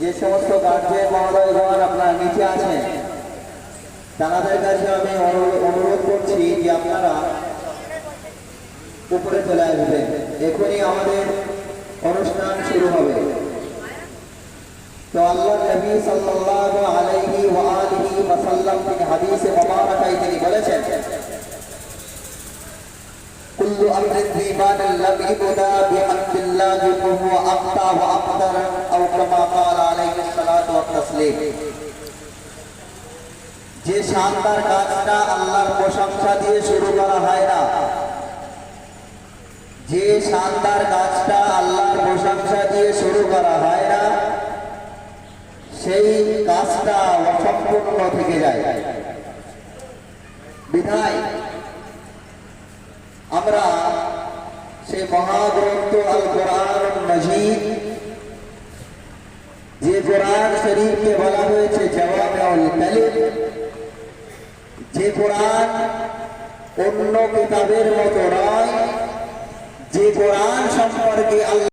যে সমস্ত গার্জেন মহোদয়গণ আপনারা নিচে আছেন, তাদের কাছে আমি অনুরোধ করছি যে আপনারা উপরে চলে আসবেন। এখনই আমাদের অনুষ্ঠান শুরু হবে। তো আল্লাহ নবী সাল্লাল্লাহু আলাইহি ওয়া আলিহি ওয়া সাল্লাম তিনি হাদিসে মুবারাকায় তিনি বলেছেন, কুল্লু আমরিন রিবান লাম ইবদা বিহামদিল্লাহি ওয়া হুয়া আফতা ওয়া আফতার আও কামা মুসলিম। যে শানদার কাজটা আল্লাহর প্রশংসা দিয়ে শুরু করা হয় না, যে শানদার কাজটা আল্লাহর প্রশংসা দিয়ে শুরু করা হয় না, সেই কাজটা অসম্পূর্ণ থেকে যায়। আমরা সেই মহাগ্রন্থ আল কোরআন মজিদ যে কোরআন শরীফকে বলা হয়েছে কালিম যে কোরআন অন্য কিতাবের মতো নয় যে কোরআন